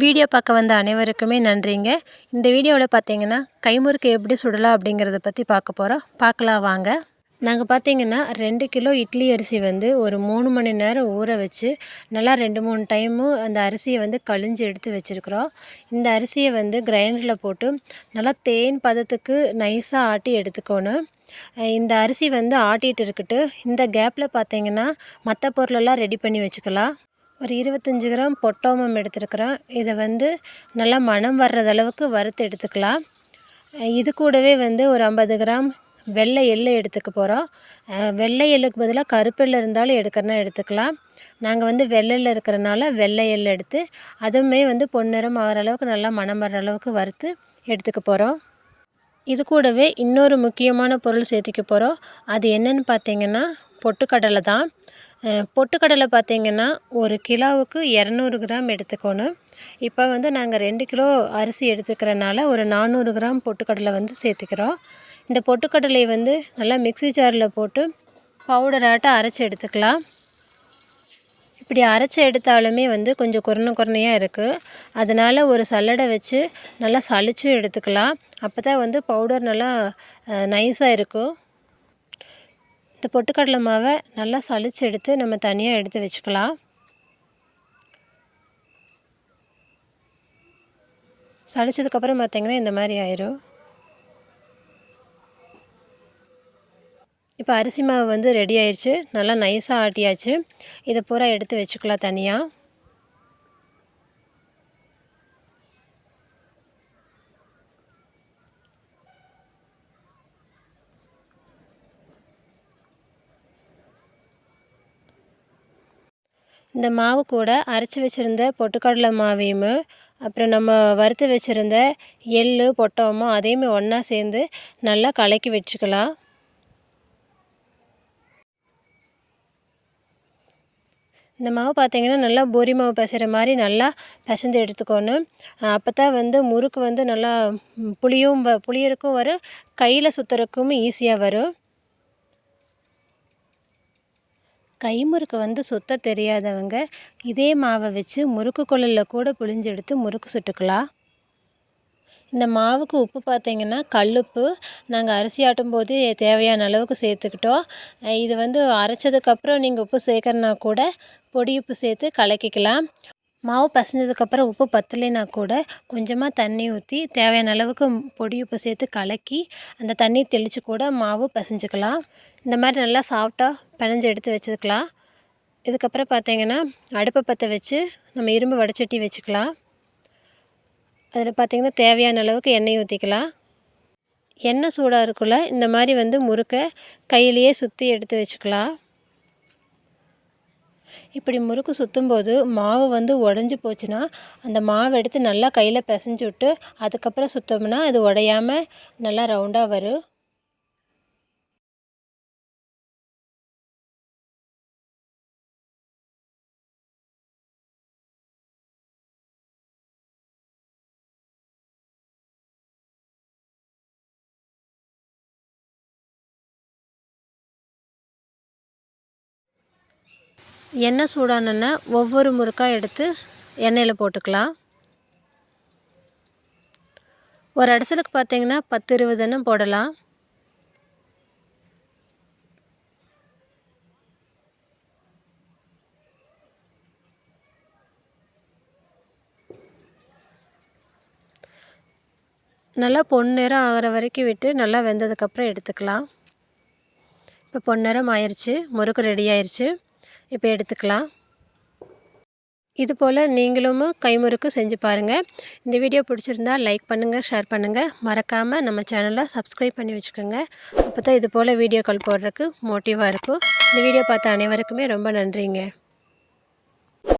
Video பார்க்க வந்த அனைவருக்குமே நன்றிங்க. இந்த வீடியோவில் பார்த்தீங்கன்னா கைமுறுக்கு எப்படி சுடலாம் அப்படிங்கிறத பற்றி பார்க்க போகிறோம். பார்க்கலாம் வாங்க. நாங்கள் பார்த்தீங்கன்னா ரெண்டு கிலோ இட்லி அரிசி வந்து ஒரு மூணு மணி நேரம் ஊற வச்சு நல்லா ரெண்டு மூணு டைமும் அந்த அரிசியை வந்து கழிஞ்சு எடுத்து வச்சுருக்குறோம். இந்த அரிசியை வந்து கிரைண்டரில் போட்டு நல்லா தேன் பதத்துக்கு நைஸாக ஆட்டி எடுத்துக்கணும். இந்த அரிசி வந்து ஆட்டிகிட்டு இருக்கட்டு இந்த கேப்பில் பார்த்தீங்கன்னா மற்ற பொருளெல்லாம் ரெடி பண்ணி வச்சுக்கலாம். ஒரு இருபத்தஞ்சி கிராம் பொட்டோமம் எடுத்துருக்குறோம். இதை வந்து நல்லா மணம் வர்றது அளவுக்கு வறுத்து எடுத்துக்கலாம். இது கூடவே வந்து ஒரு ஐம்பது கிராம் வெள்ளை எள்ளு எடுத்துக்க போகிறோம் வெள்ளை எள்ளுக்கு பதிலாக கருப்பெள்ளு இருந்தாலும் எடுக்கிறனா எடுத்துக்கலாம். நாங்கள் வந்து வெள்ளையில் இருக்கிறனால வெள்ளை எள்ளு எடுத்து அதுவுமே வந்து பொன்னிறம் ஆகிற அளவுக்கு நல்லா மணம் வர்ற அளவுக்கு வறுத்து எடுத்துக்க போகிறோம் இது கூடவே இன்னொரு முக்கியமான பொருள் சேர்த்துக்க போகிறோம் அது என்னென்னு பார்த்தீங்கன்னா பொட்டுக்கடலை தான். பொட்டுக்கடலை பார்த்திங்கன்னா ஒரு கிலோவுக்கு இரநூறு கிராம் எடுத்துக்கணும். இப்போ வந்து நாங்கள் ரெண்டு கிலோ அரிசி எடுத்துக்கிறனால ஒரு நானூறு கிராம் பொட்டுக்கடலை வந்து சேர்த்துக்கிறோம். இந்த பொட்டுக்கடலை வந்து நல்லா மிக்சி ஜாரில் போட்டு பவுடராட்ட அரைச்சி எடுத்துக்கலாம். இப்படி அரைச்சி எடுத்தாலுமே வந்து கொஞ்சம் குறன குறனையாக இருக்குது அதனால் ஒரு சல்லடை வச்சு நல்லா சளிச்சும் எடுத்துக்கலாம். அப்போ தான் வந்து பவுடர் நல்லா நைஸாக இருக்கும். இந்த பொட்டுக்கடலை மாவை நல்லா சளிச்சு எடுத்து நம்ம தனியாக எடுத்து வச்சுக்கலாம். சளிச்சதுக்கப்புறம் பார்த்திங்கன்னா இந்த மாதிரி ஆயிரும். இப்போ அரிசி மாவு வந்து ரெடி ஆயிடுச்சு நல்லா நைஸாக ஆட்டியாச்சு. இதை பூரா எடுத்து வச்சுக்கலாம் தனியாக இந்த மாவு கூட அரைச்சி வச்சுருந்த பொட்டுக்கடலை மாவையும் அப்புறம் நம்ம வறுத்து வச்சுருந்த எள் பொட்டவமோ அதையுமே ஒன்றா சேர்ந்து நல்லா கலக்கி வச்சுக்கலாம். இந்த மாவு பார்த்திங்கன்னா நல்லா பொரி மாவு பிசைகிற மாதிரி நல்லா பிசைஞ்சு எடுத்துக்கணும் அப்போ தான் வந்து முறுக்கு வந்து நல்லா புளியும் புளியறக்கும் வரும் கையில் சுற்றுறக்கும் ஈஸியாக வரும். கைமுறுக்கு வந்து சுத்த தெரியாதவங்க இதே மாவை வச்சு முறுக்கு குழலில் கூட புழிஞ்சு எடுத்து முறுக்கு சுட்டுக்கலாம். இந்த மாவுக்கு உப்பு பார்த்திங்கன்னா கல்லுப்பு. நாங்கள் அரிசி ஆட்டும் போது தேவையான அளவுக்கு சேர்த்துக்கிட்டோம். இது வந்து அரைச்சதுக்கப்புறம் நீங்கள் உப்பு சேர்க்கறனா கூட பொடி உப்பு சேர்த்து கலக்கிக்கலாம். மாவு பசைஞ்சதுக்கப்புறம் உப்பு பத்தலைனா கூட கொஞ்சமாக தண்ணி ஊற்றி தேவையான அளவுக்கு பொடி உப்பு சேர்த்து கலக்கி அந்த தண்ணி தெளித்து கூட மாவு பசைஞ்சுக்கலாம். இந்த மாதிரி நல்லா சாஃப்டாக பிணைஞ்சு எடுத்து வச்சுக்கலாம். இதுக்கப்புறம் பார்த்திங்கன்னா அடுப்பை பற்ற வச்சு நம்ம இரும்பு வடைச்சட்டி வச்சுக்கலாம். அதில் பார்த்திங்கன்னா தேவையான அளவுக்கு எண்ணெய் ஊற்றிக்கலாம் எண்ணெய் சூடாக இருக்குள்ள இந்த மாதிரி வந்து முறுக்கை கையிலையே சுற்றி எடுத்து வச்சுக்கலாம். இப்படி முறுக்கு சுற்றும்போது மாவு வந்து உடஞ்சி போச்சுன்னா அந்த மாவு எடுத்து நல்லா கையில் பிசைஞ்சு விட்டு அதுக்கப்புறம் சுற்றோம்னா அது உடையாமல் நல்லா ரவுண்டாக வரும். எண்ணெய் சூடானோன்னா ஒவ்வொரு முறுக்காக எடுத்து எண்ணெயில் போட்டுக்கலாம். ஒரு அடிசலுக்கு பார்த்தீங்கன்னா பத்து இருபது எண்ணெய் போடலாம். நல்லா பொன்னிறம் ஆகிற வரைக்கும் விட்டு நல்லா வெந்ததுக்கப்புறம் எடுத்துக்கலாம். இப்போ பொன்னிறம் ஆயிடுச்சு முறுக்கு ரெடி ஆயிடுச்சு இப்போ எடுத்துக்கலாம். இது போல் நீங்களும் கைமுறுக்கு செஞ்சு பாருங்கள் இந்த வீடியோ பிடிச்சிருந்தா லைக் பண்ணுங்கள் ஷேர் பண்ணுங்கள் மறக்காமல் நம்ம சேனலை சப்ஸ்கிரைப் பண்ணி வச்சுக்கோங்க. அப்போ தான் இது போல் வீடியோக்கள் போடுறதுக்கு மோட்டிவாக இருக்கும். இந்த வீடியோ பார்த்த அனைவருக்குமே ரொம்ப நன்றிங்க.